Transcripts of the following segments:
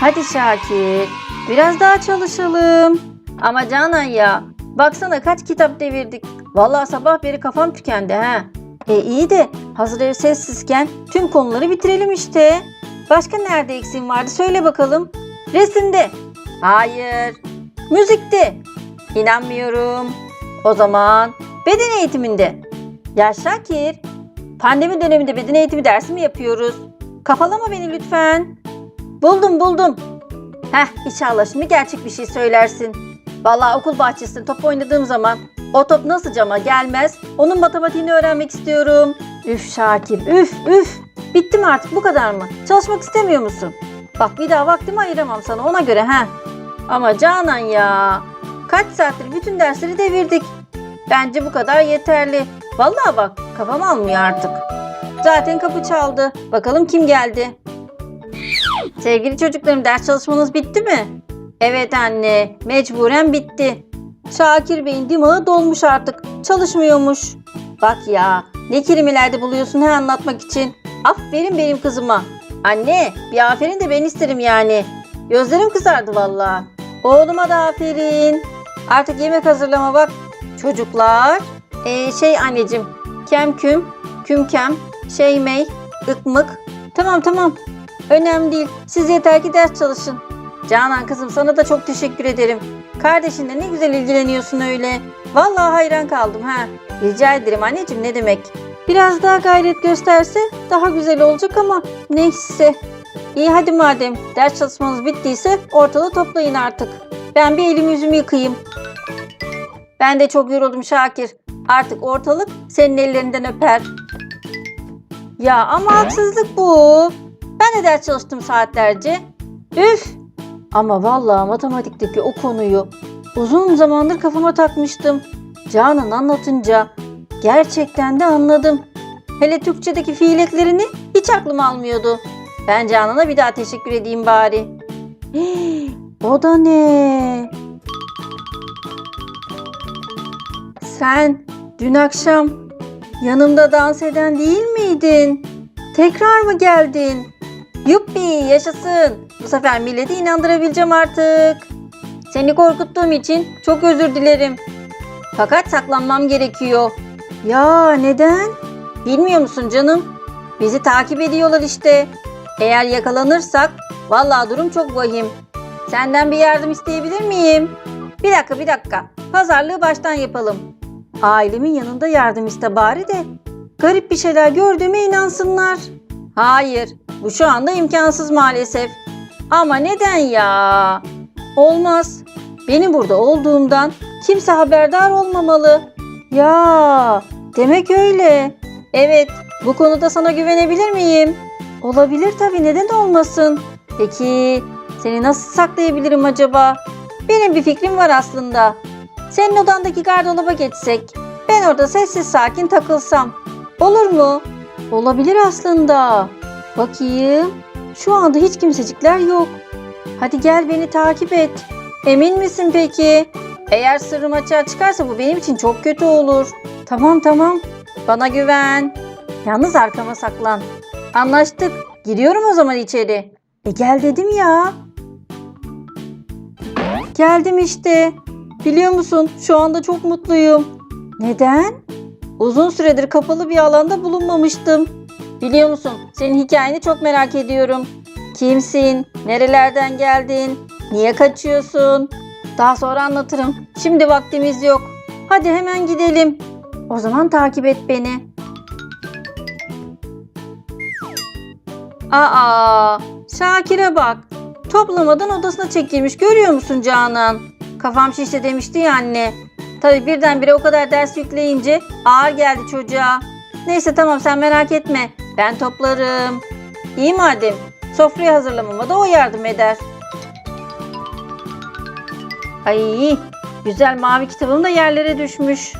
Hadi Şakir. Biraz daha çalışalım. Ama Canan ya. Baksana kaç kitap devirdik. Vallahi sabah beri kafam tükendi ha. E iyi de hazır ev sessizken tüm konuları bitirelim işte. Başka nerede eksiğin vardı söyle bakalım. Resimde. Hayır. Müzikte. İnanmıyorum. O zaman beden eğitiminde. Ya Şakir, pandemi döneminde beden eğitimi dersi mi yapıyoruz? Kafalama beni lütfen. Buldum buldum. Heh inşallah şimdi gerçek bir şey söylersin. Vallahi okul bahçesinde top oynadığım zaman o top nasıl cama gelmez onun matematiğini öğrenmek istiyorum. Üf Şakir üf üf. Bitti mi artık bu kadar mı? Çalışmak istemiyor musun? Bak bir daha vaktimi ayıramam sana ona göre ha. Ama Canan ya. Kaç saattir bütün dersleri devirdik. Bence bu kadar yeterli. Vallahi bak kafam almıyor artık. Zaten kapı çaldı. Bakalım kim geldi? Sevgili çocuklarım ders çalışmanız bitti mi? Evet anne, mecburen bitti. Şakir Bey'in dimağı dolmuş artık. Çalışmıyormuş. Bak ya, ne kelimelerde buluyorsun he anlatmak için. Aferin benim kızıma. Anne, bir aferin de ben isterim yani. Gözlerim kızardı vallahi. Oğluma da aferin. Artık yemek hazırlama bak. Çocuklar. Ee, şey anneciğim. Kemküm, kümkem, şeymey, ıkmık. Tamam tamam. Önemli değil. Siz yeter ki ders çalışın. Canan kızım sana da çok teşekkür ederim. Kardeşinle ne güzel ilgileniyorsun öyle. Vallahi hayran kaldım ha. Rica ederim anneciğim ne demek. Biraz daha gayret gösterse daha güzel olacak ama neyse. İyi hadi madem ders çalışmanız bittiyse ortalığı toplayın artık. Ben bir elimi yüzümü yıkayayım. Ben de çok yoruldum Şakir. Artık ortalık senin ellerinden öper. Ya ama haksızlık bu. Ben de ders çalıştım saatlerce. Üf! Ama vallahi matematikteki o konuyu uzun zamandır kafama takmıştım. Canan anlatınca gerçekten de anladım. Hele Türkçedeki fiil eklerini hiç aklım almıyordu. Ben Canan'a bir daha teşekkür edeyim bari. O da ne? Sen dün akşam yanımda dans eden değil miydin? Tekrar mı geldin? Yuppi yaşasın. Bu sefer milleti inandırabileceğim artık. Seni korkuttuğum için çok özür dilerim. Fakat saklanmam gerekiyor. Ya neden? Bilmiyor musun canım? Bizi takip ediyorlar işte. Eğer yakalanırsak vallahi durum çok vahim. Senden bir yardım isteyebilir miyim? Bir dakika bir dakika. Pazarlığı baştan yapalım. Ailemin yanında yardım iste bari de garip bir şeyler gördüğüme inansınlar. Hayır, bu şu anda imkansız maalesef. Ama neden ya? Olmaz. Benim burada olduğumdan kimse haberdar olmamalı. Ya, demek öyle. Evet, bu konuda sana güvenebilir miyim? Olabilir tabii, neden olmasın? Peki, seni nasıl saklayabilirim acaba? Benim bir fikrim var aslında. Senin odandaki gardıraba geçsek, ben orada sessiz sakin takılsam. Olur mu? Olabilir aslında. Bakayım. Şu anda hiç kimsecikler yok. Hadi gel beni takip et. Emin misin peki? Eğer sırrım açığa çıkarsa bu benim için çok kötü olur. Tamam tamam. Bana güven. Yalnız arkama saklan. Anlaştık. Giriyorum o zaman içeri. E gel dedim ya. Geldim işte. Biliyor musun şu anda çok mutluyum. Neden? Uzun süredir kapalı bir alanda bulunmamıştım. Biliyor musun? Senin hikayeni çok merak ediyorum. Kimsin? Nerelerden geldin? Niye kaçıyorsun? Daha sonra anlatırım. Şimdi vaktimiz yok. Hadi hemen gidelim. O zaman takip et beni. Aa, Şakir'e bak. Toplamadan odasına çekilmiş. Görüyor musun Canan? Kafam şişti demişti ya anne. Tabii birdenbire o kadar ders yükleyince ağır geldi çocuğa. Neyse tamam sen merak etme. Ben toplarım. İyi madem. Sofrayı hazırlamama da o yardım eder. Ay güzel mavi kitabım da yerlere düşmüş.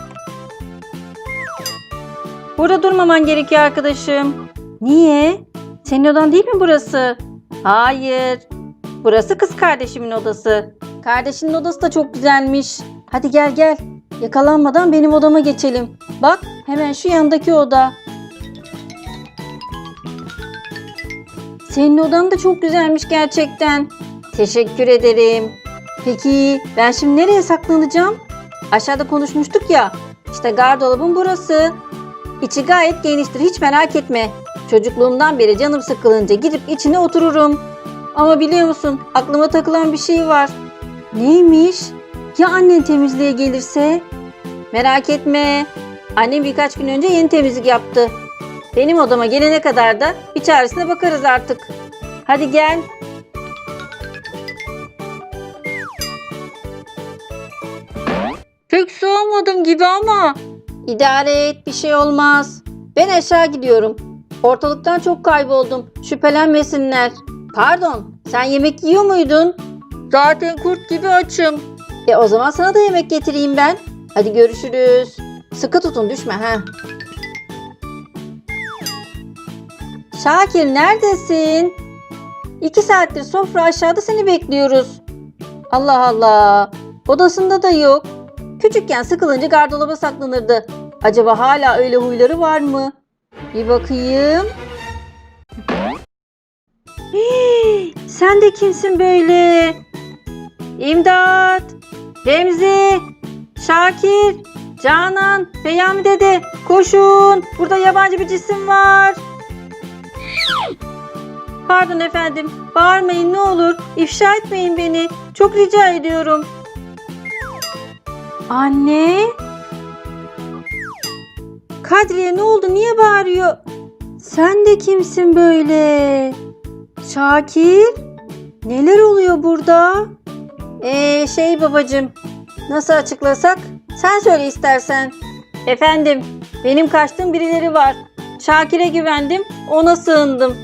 Burada durmaman gerekiyor arkadaşım. Niye? Senin odan değil mi burası? Hayır. Burası kız kardeşimin odası. Kardeşinin odası da çok güzelmiş. Hadi gel gel. Yakalanmadan benim odama geçelim. Bak hemen şu yandaki oda. Senin odan da çok güzelmiş gerçekten. Teşekkür ederim. Peki ben şimdi nereye saklanacağım? Aşağıda konuşmuştuk ya. İşte gardırobun burası. İçi gayet geniştir hiç merak etme. Çocukluğumdan beri canım sıkılınca gidip içine otururum. Ama biliyor musun aklıma takılan bir şey var. Neymiş? Ya annen temizliğe gelirse? Merak etme. Annem birkaç gün önce yeni temizlik yaptı. Benim odama gelene kadar da bir çaresine bakarız artık. Hadi gel. Pek soğumadım gibi ama. İdare et bir şey olmaz. Ben aşağı gidiyorum. Ortalıktan çok kayboldum. Şüphelenmesinler. Pardon sen yemek yiyor muydun? Zaten kurt gibi açım. E o zaman sana da yemek getireyim ben. Hadi görüşürüz. Sıkı tutun düşme ha. Şakir neredesin? İki saattir sofra aşağıda seni bekliyoruz. Allah Allah. Odasında da yok. Küçükken sıkılınca gardıroba saklanırdı. Acaba hala öyle huyları var mı? Bir bakayım. Hii, sen de kimsin böyle? İmdat! Remzi! Şakir! Canan! Peyami dede! Koşun! Burada yabancı bir cisim var. Pardon efendim. Bağırmayın ne olur. İfşa etmeyin beni. Çok rica ediyorum. Anne? Kadriye ne oldu? Niye bağırıyor? Sen de kimsin böyle? Şakir? Neler oluyor burada? Ee şey babacığım. Nasıl açıklasak? Sen söyle istersen. Efendim, benim kaçtığım birileri var. Şakir'e güvendim, ona sığındım.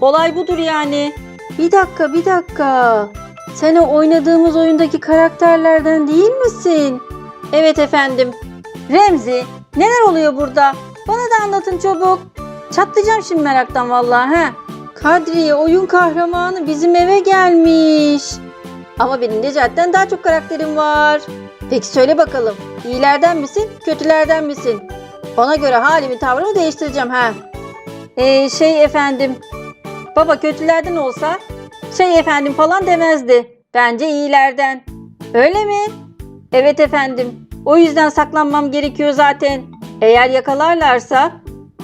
Olay budur yani. Bir dakika, bir dakika. Sen o oynadığımız oyundaki karakterlerden değil misin? Evet efendim. Remzi, neler oluyor burada? Bana da anlatın çabuk. Çatlayacağım şimdi meraktan vallahi ha. Kadriye oyun kahramanı bizim eve gelmiş. Ama benim Necat'ten daha çok karakterim var. Peki söyle bakalım. İyilerden misin, kötülerden misin? Ona göre halimi tavrımı değiştireceğim ha. Ee, şey efendim. Baba kötülerden olsa şey efendim falan demezdi. Bence iyilerden. Öyle mi? Evet efendim. O yüzden saklanmam gerekiyor zaten. Eğer yakalarlarsa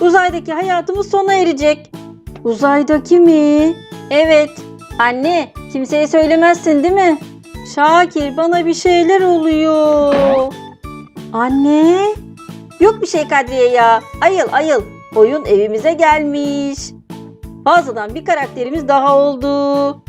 uzaydaki hayatımız sona erecek. Uzaydaki mi? Evet. Anne, kimseye söylemezsin değil mi? Şakir, bana bir şeyler oluyor. Anne? Yok bir şey Kadriye ya. Ayıl ayıl. Oyun evimize gelmiş. Fazladan bir karakterimiz daha oldu.